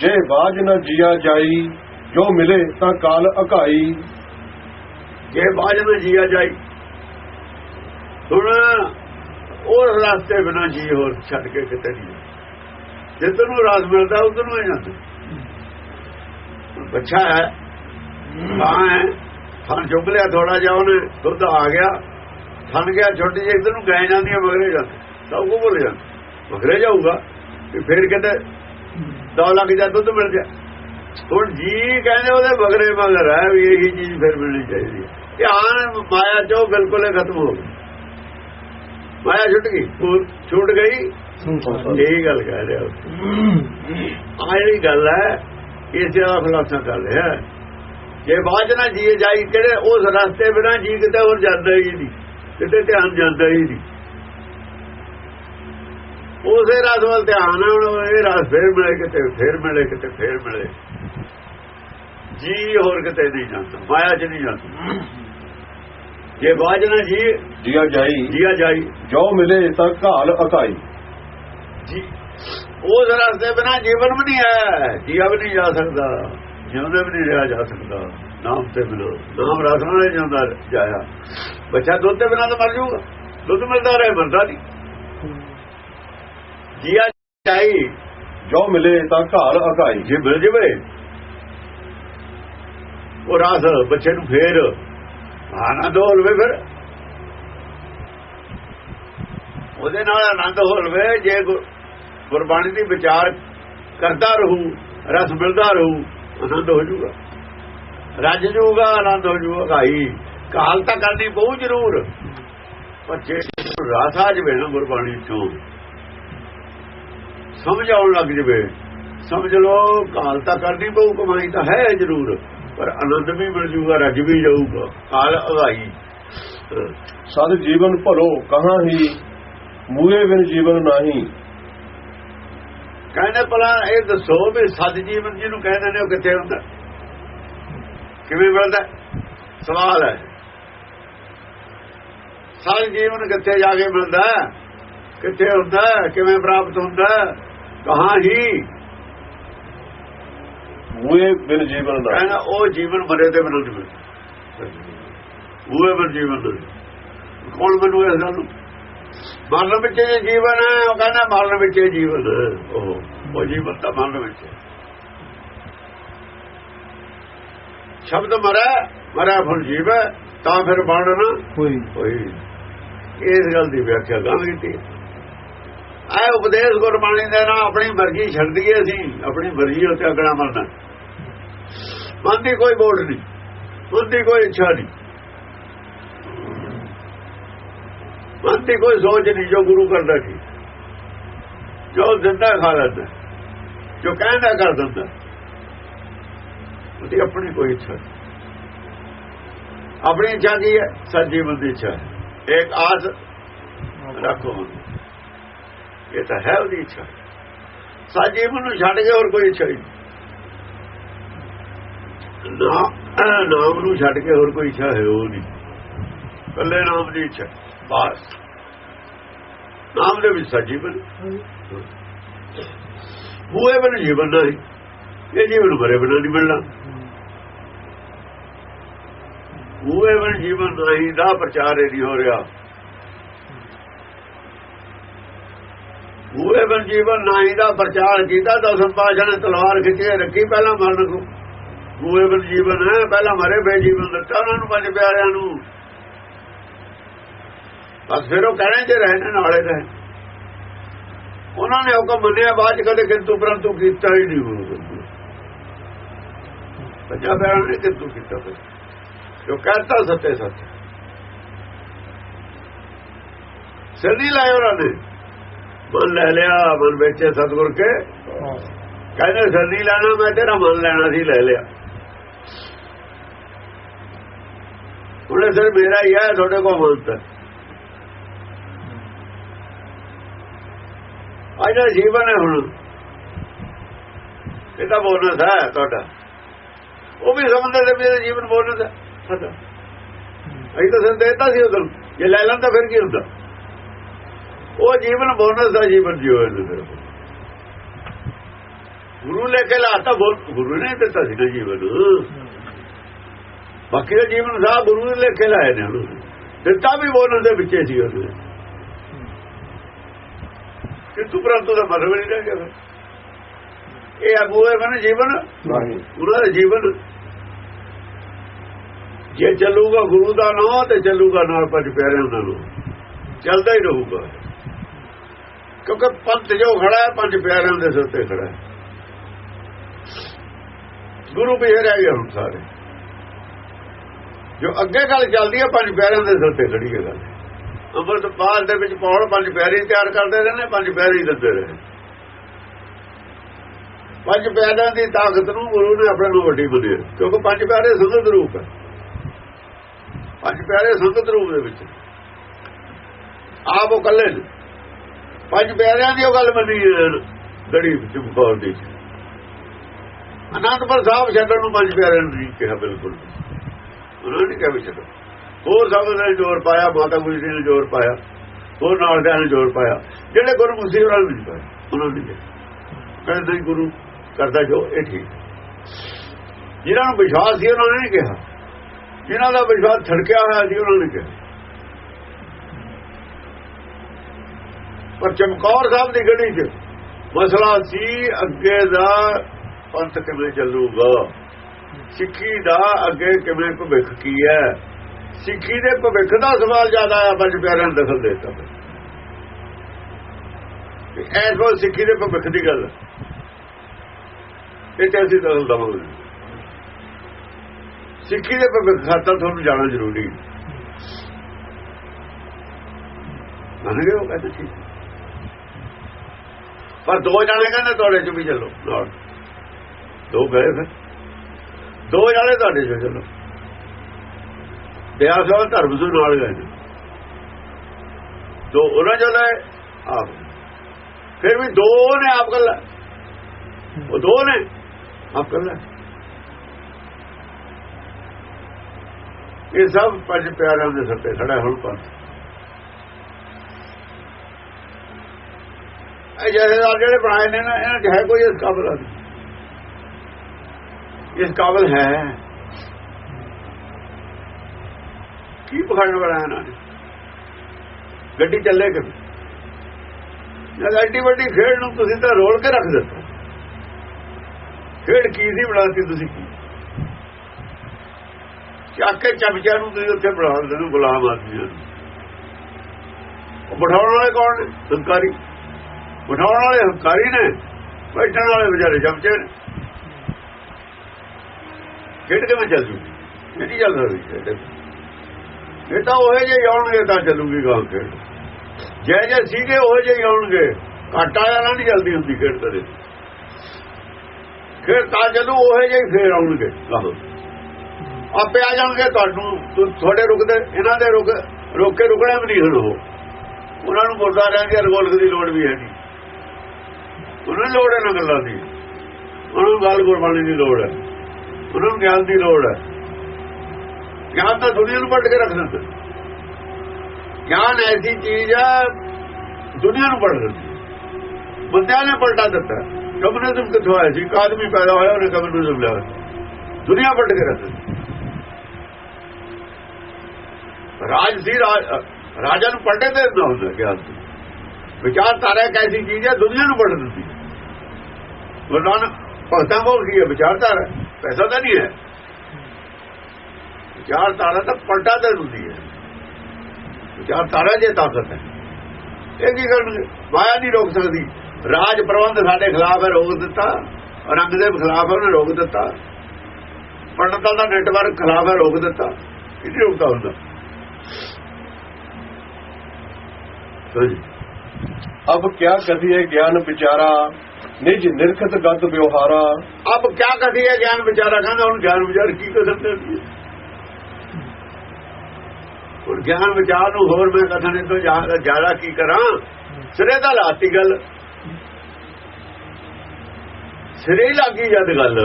ਜੇ ਬਾਜ ਨਾ ਜੀਆ ਜਾਈ, ਜੋ ਮਿਲੇ ਤਾਂ ਕਾਲ ਅਕਾਈ। ਜੇ ਬਾਜ ਨਾ ਜੀਆ ਜਾਈ। ਹੁਣ ਉਹ ਰਸਤੇ ਬਿਨਾ ਜੀ ਹੋਰ ਛੱਡ ਕੇ ਕਿਤੇ ਨਹੀਂ ਜਿੱਧਰ ਨੂੰ ਰਾਸ ਮਿਲਦਾ, ਉਧਰ ਨੂੰ ਜਾਂਦਾ। ਬੱਚਾ ਹੈ, ਮਾਂ ਹੈ, ਥਣ ਚੁੱਕ ਲਿਆ ਥੋੜਾ ਜਿਹਾ ਉਹਨੇ, ਦੁੱਧ ਆ ਗਿਆ, ਥਣ ਗਿਆ, ਛੋਟੀ ਜਿਹੀ ਇਧਰ ਨੂੰ ਗਏ ਜਾਂਦੀ ਹੈ ਮਗਰੇ ਜਾਂਦੀ ਸਭ ਕੁ ਭੁੱਲ ਜਾਂਦਾ। ਮਗਰੇ ਜਾਊਗਾ ਫਿਰ ਕਿਤੇ 10 ਲੱਖ ਜਾਂ ਦੁੱਧ ਮਿਲ ਜਾ ਹੁਣ ਜੀ ਕਹਿੰਦੇ ਉਹਦੇ ਮਗਰੇ ਮਗਰ ਹੈ ਵੀ ਇਹੀ ਚੀਜ਼ ਫਿਰ ਮਿਲਣੀ ਚਾਹੀਦੀ ਹੈ। ਧਿਆਨ ਮਾਇਆ ਚੋਂ ਬਿਲਕੁਲ ਹੀ ਖਤਮ ਹੋ ਗਿਆ ਮਾਇਆ ਛੁੱਟ ਗਈ। ਛੁੱਟ ਗਈ? ਇਹੀ ਗੱਲ ਕਹਿ ਰਿਹਾ ਆ ਜਿਹੜੀ ਗੱਲ ਹੈ ਇਸੇ ਦਾ ਖੁਲਾਸਾ ਕਰ ਰਿਹਾ ਜੇ ਬਾਜ ਨਾ ਜੀਏ ਜਾਈ ਕਿਹੜੇ ਉਸ ਰਸਤੇ ਬਿਨਾ ਜੀ ਕਿਤੇ ਹੋਰ ਜਾਂਦਾ ਹੀ ਨਹੀਂ। ਕਿਤੇ ਧਿਆਨ ਜਾਂਦਾ ਹੀ ਨਹੀਂ। ਉਸੇ ਰਸ ਵੱਲ ਧਿਆਨ ਹੁਣ ਇਹ ਰਸ ਫੇਰ ਮਿਲੇ ਕਿਤੇ ਫੇਰ ਮਿਲੇ ਕਿਤੇ ਫੇਰ ਮਿਲੇ। ਜੀ ਹੋਰ ਕਿਤੇ ਨਹੀਂ ਜਾਂਦਾ ਮਾਇਆ ਚ ਨਹੀਂ ਜਾਂਦਾ। ਜੇ ਬਾਜ ਨਾ ਜੀ ਜੀਆ ਜਾਈ ਜੀਆ ਜਾਈ। ਜੋ ਮਿਲੇ ਤਾਂ ਕਾਲ ਅਕਾਈ ਜੀ ਉਸ ਰਸਤੇ ਬਿਨਾ ਜੀਵਨ ਵੀ ਨਹੀਂ ਹੈ ਜੀਆ ਵੀ ਨਹੀਂ ਜਾ ਸਕਦਾ ਜਿਉਂਦਾ ਵੀ ਨਹੀਂ ਰਿਹਾ ਜਾ ਸਕਦਾ। ਨਾਮ ਤੇ ਬਿਨਾ ਨਾਮ ਰਸ ਨਾਲ ਜਾਂਦਾ ਜਾਇਆ। ਬੱਚਾ ਦੁੱਧ ਤੇ ਬਿਨਾ ਤਾਂ ਮਰ ਜਾਊਗਾ। ਦੁੱਧ ਮਿਲਦਾ ਰਹੇ ਮਰਦਾ ਨਹੀਂ। ਜੀਆ ਚਾਹੀ, ਜੋ ਮਿਲੇ ਤਾਂ ਘਰ ਅਕਾਈ ਜੇ ਮਿਲ ਜਵੇ। ਉਹ ਰਾਸ ਬੱਚੇ ਨੂੰ ਫੇਰ ਆਨੰਦ ਹੋ ਲਵੇ ਫਿਰ। ਉਹਦੇ ਨਾਲ ਆਨੰਦ ਹੋ ਲਵੇ, ਜੇ ਗੁਰਬਾਣੀ ਦੀ ਵਿਚਾਰ ਕਰਦਾ ਰਹੂ, ਰਸ ਮਿਲਦਾ ਰਹੂ, ਆਨੰਦ ਹੋ ਜਾਊਗਾ ਰੱਜ ਜਾਊਗਾ ਆਨੰਦ ਹੋ ਜਾਊਗਾ ਭਾਈ ਕਾਲ ਤਾਂ ਕਰਨੀ ਬਹੁਤ ਜ਼ਰੂਰ। ਪਰ ਜੇ ਰਸ ਆ ਜਵੇ ਨਾ ਗੁਰਬਾਣੀ ਚੋਂ ਸਮਝ ਆਉਣ ਲੱਗ ਜਵੇ। ਸਮਝ ਲਓ ਕਾਲ ਤਾਂ ਕਰਨੀ ਪਊ ਕਮਾਈ ਤਾਂ ਹੈ ਜ਼ਰੂਰ ਪਰ ਆਨੰਦ ਵੀ ਮਿਲ ਜੂਗਾ ਰੱਜ ਵੀ ਜਾਊਗਾ। ਕਾਲ ਅਗਾਈ ਸਦ ਜੀਵਨ ਭਲੋ ਕਹਾਂ ਹੀ ਮੂਏ ਬਿਨ ਜੀਵਨ ਨਹੀਂ। ਕਹਿੰਦੇ ਭਲਾ ਇਹ ਦੱਸੋ ਵੀ ਸਤ ਜੀਵਨ ਜਿਹਨੂੰ ਕਹਿੰਦੇ ਨੇ ਉਹ ਕਿੱਥੇ ਹੁੰਦਾ? ਕਿਵੇਂ ਮਿਲਦਾ? ਸਵਾਲ ਹੈ। ਸਤ ਜੀਵਨ ਕਿੱਥੇ ਜਾ ਕੇ ਮਿਲਦਾ? ਕਿੱਥੇ ਹੁੰਦਾ? ਕਿਵੇਂ ਪ੍ਰਾਪਤ ਹੁੰਦਾ? ਕਹਾਂ ਹੀ ਮੂਏ ਬਿਨ ਜੀਵਨ ਨਹੀਂ ਕਹਿੰਦਾ ਉਹ ਜੀਵਨ ਮਰੇ ਦੇ ਬਿਨਾਂ ਮਿਲਦਾ ਉਹ ਬਰ ਜੀਵਨ ਨਹੀਂ ਕੌਣ ਬਣੂ ਇਸ ਗੱਲ ਨੂੰ ਮਰਨ ਵਿੱਚ ਇਹ ਜੀਵਨ ਹੈ ਉਹ ਕਹਿੰਦਾ ਮਰਨ ਵਿੱਚ ਇਹ ਜੀਵਨ। ਉਹ ਉਹ ਜੀਵਨ ਤਾਂ ਮਰਨ ਵਿੱਚ। ਸ਼ਬਦ ਮਰਾ ਮਰਾ ਫੁੱਲ ਜੀਵ ਹੈ, ਤਾਂ ਫਿਰ ਬਣਨਾ। ਕੋਈ ਹੋਈ ਇਸ ਗੱਲ ਦੀ ਵਿਆਖਿਆ ਗਾਂ ਕੀਤੀ। ਆਏ ਉਪਦੇਸ਼ ਗੁਰਬਾਣੀ ਦੇ ਨਾਲ ਆਪਣੀ ਮਰਜ਼ੀ ਛੱਡ ਦਈਏ ਅਸੀਂ, ਆਪਣੀ ਮਰਜ਼ੀ ਉੱਤੇ ਅਗਣਾ ਮਰਨਾ। ਮਨ ਦੀ ਕੋਈ ਬੋੜ ਨਹੀਂ ਮਨ ਕੋਈ ਇੱਛਾ ਨਹੀਂ। ਮਨ ਦੀ ਕੋਈ ਸੋਚ ਨਹੀਂ ਜੋ ਗੁਰੂ ਕਰਦਾ ਸੀ। ਜੋ ਦਿੰਦਾ ਖਾ ਲੈਂਦਾ ਜੋ ਕਹਿੰਦਾ ਕਰ ਦਿੰਦਾ ਉਹਦੀ ਆਪਣੀ ਕੋਈ ਇੱਛਾ ਨਹੀਂ। ਆਪਣੀ ਇੱਛਾ ਕੀ ਹੈ? ਸੱਚੀ ਬੰਦੀ ਇੱਛਾ ਹੈ। ਇੱਕ ਆਸ ਰੱਖੋ ਇਹ ਤਾਂ ਹੈ ਉਹਦੀ ਇੱਛਾ। ਸਾਜੀ ਨੂੰ ਛੱਡ ਕੇ ਹੋਰ ਕੋਈ ਇੱਛਾ ਨਹੀਂ। ਨਾ ਨਾਮ ਨੂੰ ਛੱਡ ਕੇ ਹੋਰ ਕੋਈ ਇੱਛਾ ਹੈ ਉਹ ਨਹੀਂ। ਕੱਲੇ ਨਾਮ ਦੀ ਇੱਛਾ। ਬਸ। ਨਾਮ ਦੇ ਵਿੱਚ ਸਾਜੀ ਬਣ ਬੂਏ ਬਣ ਜੀਵਨ ਨਹੀਂ। ਇਹ ਜੀਵਨ ਬਰੇ ਬਿਨਾਂ ਨਹੀਂ ਮਿਲਣਾ। ਬੂਏ ਬਣ ਜੀਵਨ ਨਹੀਂ ਦਾ ਪ੍ਰਚਾਰ ਇਹ ਨਹੀਂ ਹੋ ਰਿਹਾ। ਬੂਏ ਬਣ ਜੀਵਨ ਨਾਈ ਦਾ ਪ੍ਰਚਾਰ ਕੀਤਾ, ਦਸਮ ਪਾਸ਼ਾ ਨੇ ਤਲਵਾਰ ਖਿੱਚੇ ਰੱਖੀ ਪਹਿਲਾਂ ਮਰਨ ਨੂੰ। ਬੂਏ ਬਣ ਜੀਵਨ ਹੈ, ਪਹਿਲਾਂ ਮਰੇ ਬੇ ਜੀਵਨ ਦਿੱਤਾ ਉਹਨਾਂ ਨੂੰ ਪੰਜ ਪਿਆਰਿਆਂ ਨੂੰ। ਬਸ ਫਿਰ ਉਹ ਕਹਿਣੇ ਜੇ ਰਹਿਣੇ ਨਾਲੇ ਰਹੇ। ਉਹਨਾਂ ਨੇ ਹੁਕਮ ਮੰਨਿਆ, ਬਾਅਦ ਚ ਕਦੇ ਕਿੰਤੂ ਪਰੰਤੂ ਕੀਤਾ ਹੀ ਨਹੀਂ ਉਹ ਪੰਜਾਂ ਪਿਆਰਿਆਂ ਨੇ ਕਿੰਤੂ ਕੀਤਾ ਫਿਰ। ਜੋ ਕਹਤਾ ਸੱਤੇ ਸੱਚ। ਸਿਰ ਨਹੀਂ ਲਾਇਆ ਉਹਨਾਂ ਨੇ। ਮਨ ਲੈ ਲਿਆ ਮਨ ਵੇਚੇ ਸਤਗੁਰ ਕੇ। ਕਹਿੰਦੇ ਸਿਰ ਨਹੀਂ ਲੈਣਾ ਮੈਂ ਤੇਰਾ ਮਨ ਲੈਣਾ ਸੀ ਲੈ ਲਿਆ। ਉਹਨੇ ਸਿਰ ਮੇਰਾ ਹੀ ਹੈ ਤੁਹਾਡੇ ਕੋਲ ਮਨਤ ਅਜਾ ਜੀਵਨ ਹੈ ਹੁਣ। ਇਹ ਤਾਂ ਬੋਨਸ ਹੈ ਤੁਹਾਡਾ। ਉਹ ਵੀ ਸਮਝਦੇ ਨੇ ਮੇਰੇ ਜੀਵਨ ਬੋਨਸ ਹੈ। ਸਾਡਾ ਅਸੀਂ ਤਾਂ ਸੰਦੇਤਾ ਸੀ ਉਦੋਂ। ਜੇ ਲੈ ਲੈਂਦਾ ਫਿਰ ਕੀ ਹੁੰਦਾ? ਉਹ ਜੀਵਨ ਬੋਨਸ ਦਾ ਜੀਵਨ ਜਿਉ ਇਹਨੂੰ ਗੁਰੂ ਲੈ ਕੇ ਲਾਤਾ ਬੋਲ- ਗੁਰੂ ਨੇ ਦਿੱਤਾ ਸੀ ਨਾ ਜੀਵਨ। ਬਾਕੀ ਦਾ ਜੀਵਨ ਸਾਹ ਗੁਰੂ ਨੇ ਲੈ ਕੇ ਲਾਏ ਨੇ ਉਹਨੂੰ। ਦਿੱਤਾ ਵੀ ਬੋਲਣ ਦੇ ਵਿੱਚੇ ਸੀ ਉਹਨੇ। ਕਿੰਤੂ ਪ੍ਰੰਤੂ ਦਾ ਮਤਲਬ ਨਹੀਂ ਰਹਿ ਗਿਆ। ਇਹ ਅਗੂਏ ਮਨ ਜੀਵਨ। ਦਾ ਜੀਵਨ। ਜੇ ਚੱਲੂਗਾ ਗੁਰੂ ਦਾ ਨਾਮ ਤੇ ਚੱਲੂਗਾ ਨਾਲ ਪੰਜ ਪਿਆਰਿਆਂ ਦਾ ਨਾਮ ਚੱਲਦਾ ਹੀ ਰਹੂਗਾ। ਕਿਉਂਕਿ ਪੰਥ ਜੋ ਖੜਾ ਹੈ, ਪੰਜ ਪਿਆਰਿਆਂ ਦੇ ਸਿਰ ਤੇ ਖੜਾ ਹੈ। ਗੁਰੂ ਵੀ ਰਹਿ ਗਿਆ ਹੁਣ ਸਾਰੇ। ਜੋ ਅੱਗੇ ਗੱਲ ਚੱਲਦੀ ਹੈ, ਪੰਜ ਪਿਆਰਿਆਂ ਦੇ ਸਿਰ ਤੇ ਖੜੀ ਹੈ ਗੱਲ। ਅੰਮ੍ਰਿਤਪਾਲ ਦੇ ਵਿੱਚ ਪੌੜ ਪੰਜ ਪਿਆਰੇ ਤਿਆਰ ਕਰਦੇ ਰਹੇ ਨੇ ਪੰਜ ਪਿਆਰੇ ਦਿੰਦੇ ਰਹੇ ਪੰਜ ਪਿਆਰਿਆਂ ਦੀ ਤਾਕਤ ਨੂੰ ਗੁਰੂ ਨੇ ਆਪਣੇ ਨੂੰ ਵੱਡੀ ਮੰਨਿਆ ਕਿਉਂਕਿ ਪੰਜ ਪਿਆਰੇ ਸੰਗਤ ਰੂਪ ਹੈ। ਪੰਜ ਪਿਆਰੇ ਸੰਗਤ ਰੂਪ ਦੇ ਵਿੱਚ। ਆਪ ਉਹ ਕੱਲੇ ਨੇ। ਪੰਜ ਪਿਆਰਿਆਂ ਦੀ ਉਹ ਗੱਲ ਮੰਨੀ ਹੈ ਗੜੀ ਚੁਪਕੌਰ ਦੀ। ਅਨੰਦਪੁਰ ਸਾਹਿਬ ਛੱਡਣ ਨੂੰ ਪੰਜ ਪਿਆਰਿਆਂ ਨੂੰ ਨਹੀਂ ਕਿਹਾ ਬਿਲਕੁਲ ਉਹਨਾਂ ਨੇ ਕਿਹਾ ਵੀ ਛੱਡੋ। ਹੋਰ ਸਭ ਨੇ ਜ਼ੋਰ ਪਾਇਆ, ਮਾਤਾ ਗੁਜਰੀ ਨੇ ਜ਼ੋਰ ਪਾਇਆ, ਹੋਰ ਨਾਲ ਦੇ ਨੇ ਜ਼ੋਰ ਪਾਇਆ। ਜਿਹੜੇ ਗੁਰੂ ਸੀ ਉਹਨਾਂ ਨੇ ਨਹੀਂ ਪਾਇਆ ਉਹਨਾਂ ਨੇ ਕਿਹਾ। ਕਹਿੰਦੇ ਨਹੀਂ ਗੁਰੂ, ਕਰਦਾ ਜੋ, ਇਹ ਠੀਕ। ਜਿਹਨਾਂ ਨੂੰ ਵਿਸ਼ਵਾਸ ਸੀ, ਉਹਨਾਂ ਨੇ ਨਹੀਂ ਕਿਹਾ। ਜਿਨ੍ਹਾਂ ਦਾ ਵਿਸ਼ਵਾਸ ਛੜਕਿਆ ਹੋਇਆ ਸੀ, ਉਹਨਾਂ ਨੇ ਕਿਹਾ। ਪਰ ਚਮਕੌਰ ਸਾਹਿਬ ਦੀ ਗੜੀ 'ਚ ਮਸਲਾ ਸੀ, ਅੱਗੇ ਦਾ ਪੰਥ ਕਿਵੇਂ ਚੱਲੂਗਾ? ਸਿੱਖੀ ਦਾ ਅੱਗੇ ਕਿਵੇਂ ਭਵਿੱਖ ਕੀ ਹੈ? ਸਿੱਖੀ ਦੇ ਭਵਿੱਖ ਦਾ ਸਵਾਲ ਜ਼ਿਆਦਾ ਆ, ਪੰਜ ਪਿਆਰਿਆਂ ਨੇ ਦਖਲ ਦੇ ਦਿੱਤਾ। ਐਸ ਵਾਰ ਸਿੱਖੀ ਦੇ ਭਵਿੱਖ ਦੀ ਗੱਲ ਇਹ ਤੇ ਅਸੀਂ ਦਖਲ ਦਵਾਂਗੇ। ਸਿੱਖੀ ਦੇ ਭਵਿੱਖ ਖਾਤਰ ਤੁਹਾਨੂੰ ਜਾਣਾ ਜ਼ਰੂਰੀ ਮੰਨ ਗਏ ਉਹ ਕਹਿੰਦੇ ਠੀਕ ਪਰ ਦੋ ਜਾਣੇ ਕਹਿੰਦੇ ਤੁਹਾਡੇ ਚ ਵੀ ਚੱਲੋ, ਨਾਲ। ਦੋ ਗਏ ਫਿਰ। ਦੋ ਜਾਣੇ ਤੁਹਾਡੇ ਚ ਚੱਲੋ। ਬਿਆਸ ਵਾਲਾ ਧਰਮ ਤੋਂ ਨਾਲ ਗਏ ਨੇ। ਦੋ ਉਹਨਾਂ ਚੋਂ ਲੈ ਆਪ। ਫਿਰ ਵੀ ਦੋ ਨੇ ਆਪ ਗੱਲ ਉਹ ਦੋ ਨੇ, ਆਪ ਗੱਲ ਇਹ ਸਭ ਪੰਜ ਪਿਆਰਿਆਂ ਦੇ ਸਿਰ ਤੇ ਖੜਾ ਹੁਣ ਪਰ ਇਹ ਜਹੇਦਾਰ ਜਿਹੜੇ ਬਣਾਏ ਨੇ ਨਾ, ਇਹਨਾਂ 'ਚ ਹੈ ਕੋਈ ਇਸ ਕਾਬਲ? ਨਹੀਂ ਇਸ ਕਾਬਲ ਹੈ। ਕੀ ਪਖੰਡ ਵਾਲਾ ਇਹਨਾਂ ਨੇ? ਗੱਡੀ ਚੱਲੇ ਕਿ ਜਦ ਐਡੀ ਵੱਡੀ ਖੇਡ ਨੂੰ ਤੁਸੀਂ ਤਾਂ ਰੋਲ ਕੇ ਰੱਖ ਦਿੱਤਾ। ਖੇਡ ਕੀ ਸੀ, ਬਣਾਤੀ ਤੁਸੀਂ ਕੀ? ਚੱਕ ਕੇ ਚਮਚਿਆਂ ਨੂੰ ਤੁਸੀਂ ਉੱਥੇ ਬਣਾ ਦਿੰਦੇ ਨੂੰ ਗੁਲਾਮ ਆਦਮੀ ਉਹ ਬਿਠਾਉਣ ਵਾਲੇ ਕੌਣ ਨੇ? ਹੰਕਾਰੀ ਬਿਠਾਉਣ ਵਾਲੇ ਹੰਕਾਰੀ ਨੇ, ਬੈਠਣ ਵਾਲੇ ਵਿਚਾਰੇ ਚਮਚੇ ਨੇ। ਖੇਡ ਕਿਵੇਂ ਚੱਲ ਜੂ ਇਹ ਨਹੀਂ ਚੱਲ ਰਹੀ ਖੇਡ। ਇਹ ਤਾਂ ਉਹ ਜੇ ਆਉਣਗੇ ਤਾਂ ਚੱਲੂਗੀ ਗਾਂ ਖੇਡ। ਜੇ ਜੈ ਸੀਗੇ, ਉਹ ਜੇ ਆਉਣਗੇ। ਘਾਟਾ ਵਾਲਾ ਨਹੀਂ ਜਲਦੀ ਹੁੰਦੀ ਖੇਡ ਕਦੇ। ਖੇਡ ਤਾਂ ਜਦੋਂ ਉਹੇ ਜੇ ਫੇਰ ਆਉਣਗੇ। ਗਾਂ ਆਪੇ ਆ ਜਾਣਗੇ ਤੁਹਾਨੂੰ। ਤੁਹਾਡੇ ਰੁਕਦੇ, ਇਹਨਾਂ ਦੇ ਰੁਕ, ਰੋਕੇ ਰੁਕਣਾ ਵੀ ਨਹੀਂ ਹੁਣ ਉਹਨਾਂ ਨੂੰ ਗੁਰਦਾਰਿਆਂ ਦੀ ਅਰਗੋਲਕ ਦੀ ਲੋੜ ਵੀ ਹੈ ਨਹੀਂ ਉਹਨੂੰ ਲੋੜ ਹੈ ਗੱਲਾਂ ਦੀ। ਉਹਨਾਂ ਨੂੰ ਗੱਲ ਗੁਰਬਾਣੀ ਦੀ ਲੋੜ ਹੈ। ਉਹਨਾਂ ਨੂੰ ਗਿਆਨ ਦੀ ਲੋੜ ਹੈ। ਗਿਆਨ ਤਾਂ ਦੁਨੀਆ ਨੂੰ ਪਲਟ ਕੇ ਰੱਖ ਦਿੰਦਾ। ਗਿਆਨ ਐਸੀ ਚੀਜ਼ ਹੈ, ਦੁਨੀਆ ਨੂੰ ਪਲਟ ਦਿੰਦੀ। ਬੰਦਿਆਂ ਨੇ ਪਲਟਾ ਦਿੱਤਾ। ਕਮਿਊਨਿਜ਼ਮ ਕਿੱਥੋਂ ਆਇਆ ਸੀ? ਇੱਕ ਆਦਮੀ ਪੈਦਾ ਹੋਇਆ, ਉਹਨੇ ਕਮਿਊਨਿਜ਼ਮ ਲਿਆ। ਦੁਨੀਆ ਪਲਟ ਕੇ ਰੱਖ ਦਿੱਤੀ ਰਾਜ ਸੀ, ਰਾਜ- ਰਾਜਾ ਨੂੰ ਪਲਟੇ ਤੇ ਨਾ ਹੁੰਦਾ ਗਿਆਨ। ਤੋਂ ਵਿਚਾਰਧਾਰਾ ਇੱਕ ਐਸੀ ਚੀਜ਼ ਹੈ, ਦੁਨੀਆ ਨੂੰ ਪਲਟ ਦਿੰਦੀ ਗੁਰਦਾਨ ਭਗਤਾਂ ਕੋਲ ਕੀ ਹੈ? ਵਿਚਾਰ ਪੈਸਾ ਤਾਂ ਨਹੀਂ ਹੈ। ਵਿਚਾਰਧਾਰਾ ਤਾਂ ਪਲਟਾ ਦੇ ਦਿੰਦੀ ਹੈ। ਵਿਚਾਰ ਜੇ ਤਾਕਤ ਹੈ। ਇਹ ਕੀ ਕਰਨਗੇ ਮਾਇਆ ਨਹੀਂ ਰੋਕ ਸਕਦੀ। ਰਾਜ ਪ੍ਰਬੰਧ ਸਾਡੇ ਖਿਲਾਫ ਹੈ, ਰੋਕ ਦਿੱਤਾ। ਰੰਗ ਦੇ ਖਿਲਾਫ ਉਹਨੇ ਰੋਕ ਦਿੱਤਾ। ਪੰਡਤਾਂ ਦਾ ਨੈਟਵਰਕ ਖਿਲਾਫ ਹੈ, ਰੋਕ ਦਿੱਤਾ। ਇਹ ਨਹੀਂ ਹੁੰਦਾ? ਹਾਂਜੀ ਅਬ ਕਿਆ ਕਰੀਏ ਗਿਆਨ ਵਿਚਾਰਾ, ਨਿਜ ਨਿਰਖਤ ਗਤ ਵਿਵਹਾਰਾ। ਅਬ ਕਿਆ ਕਰੀਏ ਗਿਆਨ ਵਿਚਾਰਾ, ਕਹਿੰਦਾ ਹੁਣ ਗਿਆਨ ਵਿਚਾਰ ਕੀ ਕਰ ਸਕਦੇ ਹੁਣ ਗਿਆਨ ਵਿਚਾਰ ਨੂੰ ਹੋਰ ਮੈਂ ਕਥਨ ਤੋਂ ਜ਼ਿਆਦਾ ਕੀ ਕਰਾਂ? ਸਿਰੇ ਦਾ ਲਾਤੀ ਗੱਲ। ਸਿਰੇ ਹੀ ਲੱਗੀ ਜਦ ਗੱਲ।